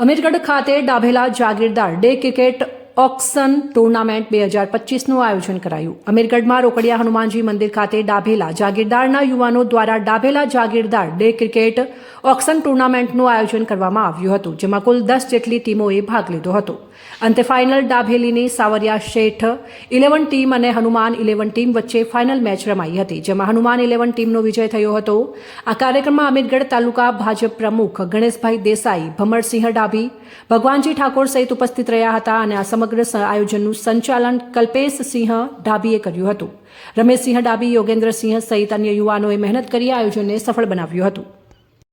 અમીરગઢ ખાતે ડાભેલા જાગીરદાર day cricket auction tournament બે હજાર પચીસનું આયોજન કરાયું. અમીરગઢમાં રોકડિયા હનુમાનજી મંદિર ખાતે ડાભેલા જાગીરદારના યુવાનો દ્વારા ડાભેલા જાગીરદાર ડે ક્રિકેટ ઓક્સન ટુર્નામેન્ટનું આયોજન કરવામાં આવ્યું હતું, જેમાં કુલ દસ જેટલી ટીમોએ ભાગ લીધો હતો. અંતે ફાઇનલ ડાભેલીની સાવરિયા શેઠ ઇલેવન ટીમ અને હનુમાન ઇલેવન ટીમ વચ્ચે ફાઇનલ મેચ રમાઈ હતી, જેમાં હનુમાન ઇલેવન ટીમનો વિજય થયો હતો. આ કાર્યક્રમમાં અમીરગઢ તાલુકા ભાજપ પ્રમુખ ગણેશભાઈ દેસાઈ, ભમરસિંહ ડાભી, ભગવાનજી ઠાકોર સહિત ઉપસ્થિત રહ્યા હતા અને આ સમગ્ર સ- આયોજનનું સંચાલન કલ્પેશસિંહ ડાભીએ કર્યું હતું. રમેશસિંહ ડાભી યોગેન્દ્રસિંહ સહિત અન્ય યુવાનોએ મહેનત કરી આયોજનને સફળ બનાવ્યું હતું.